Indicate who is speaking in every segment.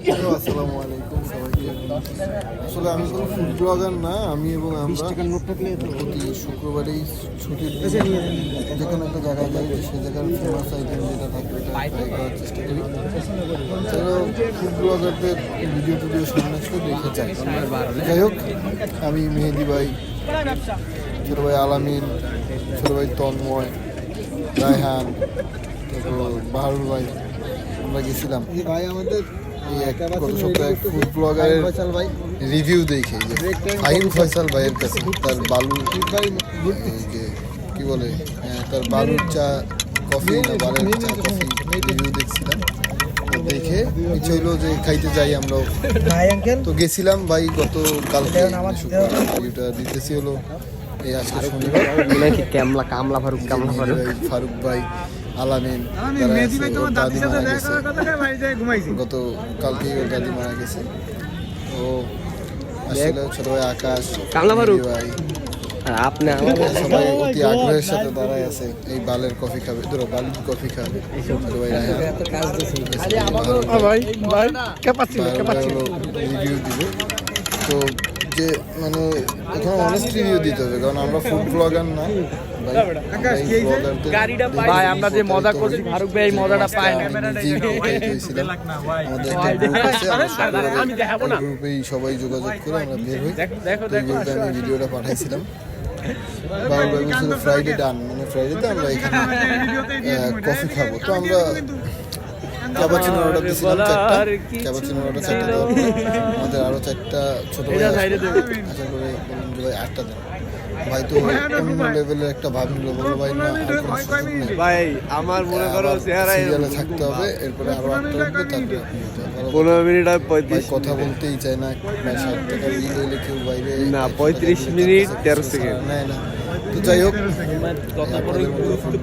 Speaker 1: আসসালামু আলাইকুম সবাইকে আসলে আমি কোনো ফুড ব্লগার না আমি এবং আমরা প্রতি শুক্রবারেই ছুটির একটা জায়গায় যাই সে জায়গার ফেমাস আইটেম যেটা থাকে ওটা ট্রাই করার চেষ্টা করি। এছাড়াও ফুড ব্লগারদের ভিডিও টিডিও সামনে আসলে দেখে যাই যাই হোক আমি মেহেদি ভাই ছোটো ভাই আলামিন ছোটো ভাই তন্ময় রায়হান তারপর বাহারুল ভাই আমরা গেছিলাম। ভাই আমাদের গত সপ্তাহে ফুড ব্লগারের রিভিউ দেখে যে ফাহিম ফয়সাল ভাইয়ের কাছে তার বালু যে কি বলে হ্যাঁ, তার বালুর চা কফি না বালের চা কফি রিভিউ দেখছিলাম। দেখে ইচ্ছে হইল যে খাইতে যাই আমরাও। তো গেছিলাম ভাই গত কালকে রিভিউটা দিতেছি হলো। এই আজকে শনিবার।
Speaker 2: কামলা কামলা ফারুক কামলা ফারুক।
Speaker 1: ফারুক ভাই আলামিন গত কালকেই ওর দাদি মারা গেছে। ও আসলে ছোট ভাই আকাশ
Speaker 2: কামলা
Speaker 1: ভাই।
Speaker 2: আপনি আমাদের
Speaker 1: সবাই অতি আগ্রহের সাথে দাঁড়ায় আছে এই বালের কফি খাবে। ধরো বালির কফি খাবে। রিভিউ দিবে। তো যে মানে এখানে অনেস্ট রিভিউ দিতে হবে কারণ আমরা ফুড ব্লগার না।
Speaker 2: ভাই, আমরা যে মজা করছি, ফারুক ভাই এই মজাটা পায় না।
Speaker 1: গ্রুপেই সবাই যোগাযোগ করে আমরা বের হই। গ্রুপে আমি ভিডিওটা পাঠাইছিলাম। ফ্রাইডে ডান মানে ফ্রাইডেতে আমরা এখানে কফি খাব। তো আমরা ক্যাপাচিনো অর্ডার দিয়েছিলাম চারটা ক্যাপাচিনো অর্ডার চারটা দেওয়ার আমাদের আরও চারটা ছোট ভাই আশা করে বললাম যে ভাই আটটা দেন। ভাই তো অন্য লেভেলের একটা ভাব নিল বলল ভাই না
Speaker 2: ভাই আমার মনে করো
Speaker 1: সিরিয়ালে থাকতে হবে এরপরে আরও আটটা উঠবে তারপরে।
Speaker 2: পনেরো মিনিট আর পঁয়ত্রিশ
Speaker 1: কথা বলতেই চায় না ষাট টাকা বিল কেউ বাইরে
Speaker 2: না,
Speaker 1: একশো টাকা
Speaker 2: 35
Speaker 1: দিলে
Speaker 2: মিনিট,
Speaker 1: তেরো
Speaker 2: সেকেন্ড।
Speaker 1: নেয় না তো যাই হোক আপনাদের মতো ফুড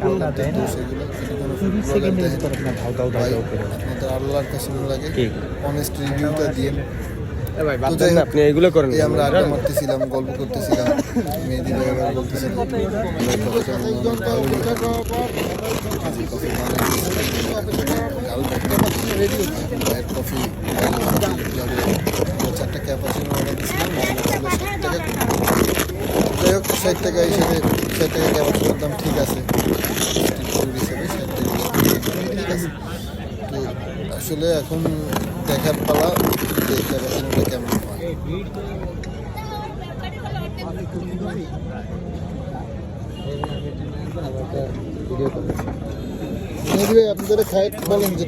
Speaker 1: দোষ এগুলো। যদি কোনো ফুড ব্লগার দেখেন, ভাই, আপনাদের আল্লাহর কাছে লাগে
Speaker 2: ঠিক।
Speaker 1: অনেস্ট রিভিউটা দিয়ে
Speaker 2: ভাই বাদ দেন আপনি এগুলো করেন
Speaker 1: এই আমরা আড্ডা মারতেছিলাম গল্প করতেছিলাম মেহেদি ভাই আবার বলতেছিলাম মনে হয় কফি চারটা ক্যাপাচিনো অর্ডার দিয়েছিলাম ষাট টাকা যাই হোক ষাট টাকা হিসেবে ষাট টাকা দাম ঠিক আছে হিসেবে তো আসলে এখন দেখার পালা যে ক্যাপাচিনোটা কেমন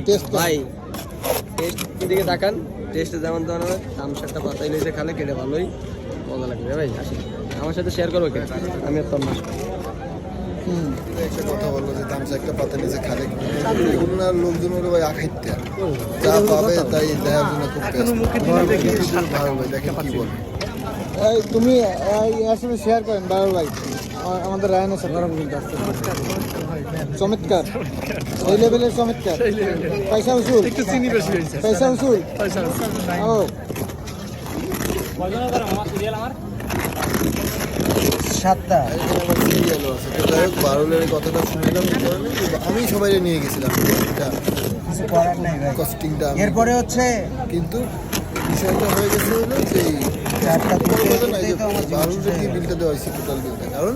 Speaker 1: টেস্ট
Speaker 2: ভাই টেস্ট দিকে তাকান যেমন পাতাই কেটে ভালোই লাগবে ভাই আমার সাথে শেয়ার করব আমি আর না
Speaker 1: একটা কথা বলল যে তামসা একটা পাতা নিচে খালে। খুলনার লোকজন হলো ভাই আখাইতে যা পাবে তাই দেখার জন্য খুব ভালো ভাই দেখেন কি বলে।
Speaker 3: তুমি আসলে শেয়ার করেন বারো ভাই। আমাদের রায়নের সাথে। চমৎকার। এই লেভেলের চমৎকার। পয়সা উসুল। একটু চিনি বেশি হয়েছে। পয়সা উসুল। ও। সাতটা।
Speaker 1: বারুলের কথাটা শুনলাম আমি সবাই নিয়ে গেছিলাম। এটা
Speaker 3: কিছু করার নাই ভাই।
Speaker 1: কস্টিংটা
Speaker 3: এরপরে হচ্ছে
Speaker 1: কিন্তু বিষয়টা হয়ে গেছে হলো যে
Speaker 3: চারটা
Speaker 1: যে বিলটা দেওয়া হয়েছে টোটাল বিলটা। কারণ।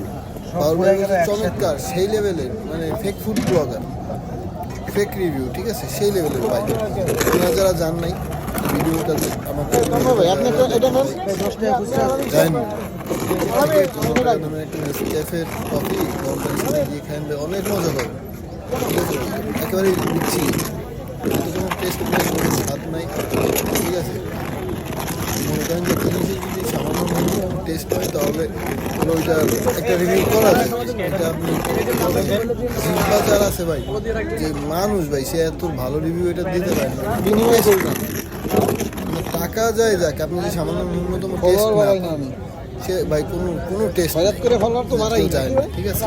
Speaker 1: চমৎকার সেই লেভেলের মানে fake food blogger fake review ঠিক আছে? সেই লেভেলের আপনারা যারা জান নাই
Speaker 3: ভাই
Speaker 1: অনেক মজা টেস্ট নাই ঠিক আছে যে সামান্য টেস্ট ওইটা একটা রিভিউ করা এটা আপনি মানুষ ভাই সে এত ভালো রিভিউ এটা দিতে পারে না টাকা যায় যাক আপনি যদি সামান্য ন্যূনতম
Speaker 3: ফলোয়ার বাড়াই না আমি।
Speaker 1: সে ভাই কোনো কোনো টেস্ট
Speaker 3: হঠাৎ করে ফলোয়ার তো মারাই
Speaker 1: যায় না ঠিক আছে?